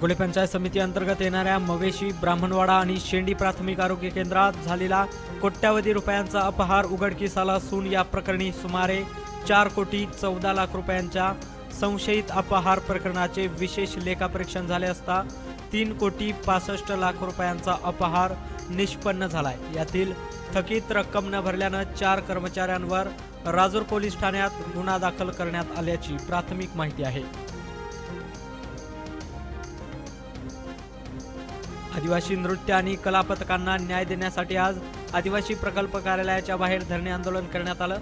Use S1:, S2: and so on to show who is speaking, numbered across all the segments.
S1: अकोले पंचायत समिती अंतर्गत येणाऱ्या मवेशी ब्राह्मणवाडा आणि शेंडी प्राथमिक आरोग्य केंद्रात झालेला कोट्यावधी रुपयांचा अपहार उघडकीस आला असून या प्रकरणी सुमारे चार कोटी चौदा लाख रुपयांच्या संशयित अपहार प्रकरणाचे विशेष लेखापरीक्षण झाले असता तीन कोटी पासष्ट लाख रुपयांचा अपहार निष्पन्न झालाय. यातील थकीत रक्कम न भरल्यानं चार कर्मचाऱ्यांवर राजूर पोलीस ठाण्यात गुन्हा दाखल करण्यात आल्याची प्राथमिक माहिती आहे. आदिवासी नृत्य आणि कलापथकांना न्याय देण्यासाठी आज आदिवासी प्रकल्प कार्यालयाच्या बाहेर धरणे आंदोलन करण्यात आलं.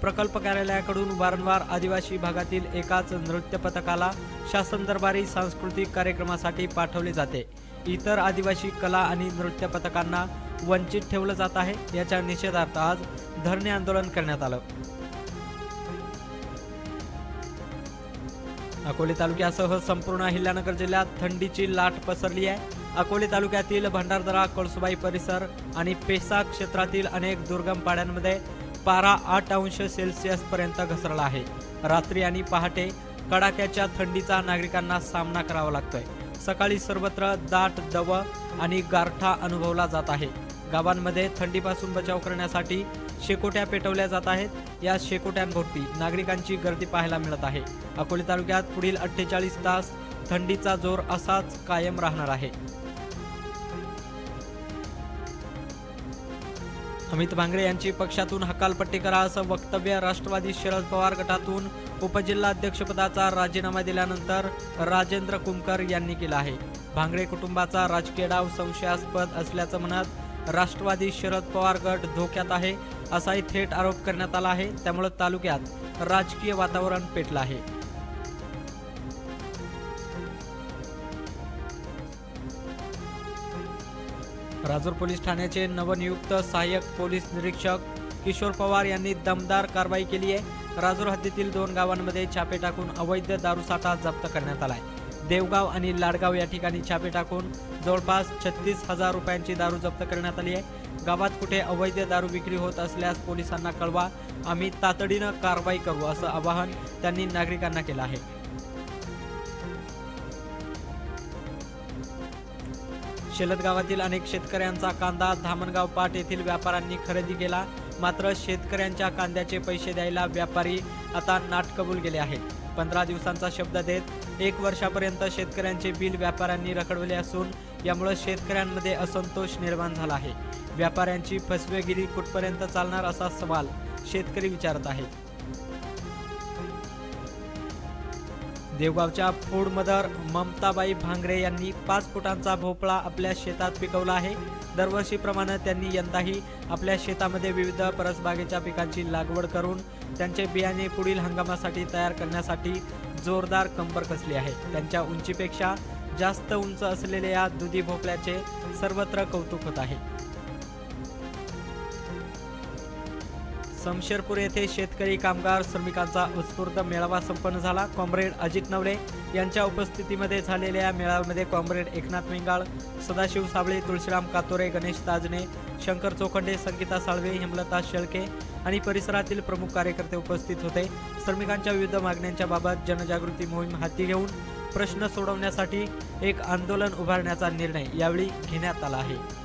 S1: प्रकल्प कार्यालयाकडून वारंवार आदिवासी भागातील एकाच नृत्य पथकाला शासन दरबारी सांस्कृतिक कार्यक्रमासाठी पाठवले जाते. इतर आदिवासी कला आणि नृत्य पथकांना वंचित ठेवलं जात आहे. याच्या निषेधार्थ आज धरणे आंदोलन करण्यात आलं. अकोले तालुक्यासह संपूर्ण अहिल्यानगर जिल्ह्यात थंडीची लाट पसरली आहे. अकोले तालुक्यातील भंडारदरा कळसुबाई परिसर आणि पेसा क्षेत्रातील अनेक दुर्गम पाड्यांमध्ये पारा आठ अंश सेल्सिअस पर्यंत घसरला आहे. रात्री आणि पहाटे कडाक्याच्या थंडीचा नागरिकांना सामना करावा लागतोय. सकाळी सर्वत्र दाट दव आणि गारठा अनुभवला जात आहे. गावांमध्ये थंडीपासून बचाव करण्यासाठी शेकोट्या पेटवल्या जात आहेत. या शेकोट्यांभोवती नागरिकांची गर्दी पाहायला मिळत आहे. अकोले तालुक्यात पुढील अठ्ठेचाळीस तास थंडीचा जोर असाच कायम राहणार आहे. अमित भांगरे यांची पक्षातून हकालपट्टी करा असं वक्तव्य राष्ट्रवादी शरद पवार गटातून उपजिल्हाध्यक्षपदाचा राजीनामा दिल्यानंतर राजेंद्र कुमकर यांनी केला आहे. भांगरे कुटुंबाचा राजकीय डाव संशयास्पद असल्याचं म्हणत राष्ट्रवादी शरद पवार गट धोक्यात आहे असाही थेट आरोप करण्यात आला आहे. त्यामुळे तालुक्यात राजकीय वातावरण पेटलं आहे. राजूर पोलीस ठाण्याचे नवनियुक्त सहाय्यक पोलीस निरीक्षक किशोर पवार यांनी दमदार कारवाई केली आहे. राजूर हद्दीतील दोन गावांमध्ये छापे टाकून अवैध दारूसाठा जप्त करण्यात आलाय. देवगाव आणि लाडगाव या ठिकाणी छापे टाकून जवळपास छत्तीस हजार रुपयांची दारू जप्त करण्यात आली आहे. गावात कुठे अवैध दारू विक्री होत असल्यास पोलिसांना कळवा. आम्ही तातडीनं कारवाई करू असं आवाहन त्यांनी नागरिकांना केलं आहे. शेलद गावातील अनेक शेतकऱ्यांचा कांदा धामणगाव पाट येथील व्यापाऱ्यांनी खरेदी केला. मात्र शेतकऱ्यांच्या कांद्याचे पैसे द्यायला व्यापारी आता नाटकबूल गेले आहेत. पंधरा दिवसांचा शब्द देत एक वर्षापर्यंत शेतकऱ्यांचे बिल व्यापाऱ्यांनी रखडवले असून यामुळे शेतकऱ्यांमध्ये असंतोष निर्माण झाला आहे. व्यापाऱ्यांची फसवेगिरी कुठपर्यंत चालणार असा सवाल शेतकरी विचारत आहेत. देवगावच्या फूड मदर ममताबाई भांगरे यांनी पाच फुटांचा भोपळा आपल्या शेतात पिकवला आहे. दरवर्षीप्रमाणे त्यांनी यंदाही आपल्या शेतामध्ये विविध परसबागेच्या पिकांची लागवड करून त्यांचे बियाणे पुढील हंगामासाठी तयार करण्यासाठी जोरदार कंबर कसली आहे. त्यांच्या उंचीपेक्षा जास्त उंच असलेल्या या दुधी भोपळ्याचे सर्वत्र कौतुक होत आहे. समशेरपूर येथे शेतकरी कामगार श्रमिकांचा उत्स्फूर्त मेळावा संपन्न झाला. कॉम्रेड अजित नवले यांच्या उपस्थितीमध्ये झालेल्या या मेळाव्यामध्ये कॉम्रेड एकनाथ मेंगाळ सदाशिव साबळे तुळशीराम कातोरे गणेश ताजने शंकर चोखंडे संगीता साळवे हेमलता शेळके आणि परिसरातील प्रमुख कार्यकर्ते उपस्थित होते. श्रमिकांच्या विविध मागण्यांच्या बाबत जनजागृती मोहीम हाती घेऊन प्रश्न सोडवण्यासाठी एक आंदोलन उभारण्याचा निर्णय यावेळी घेण्यात आला आहे.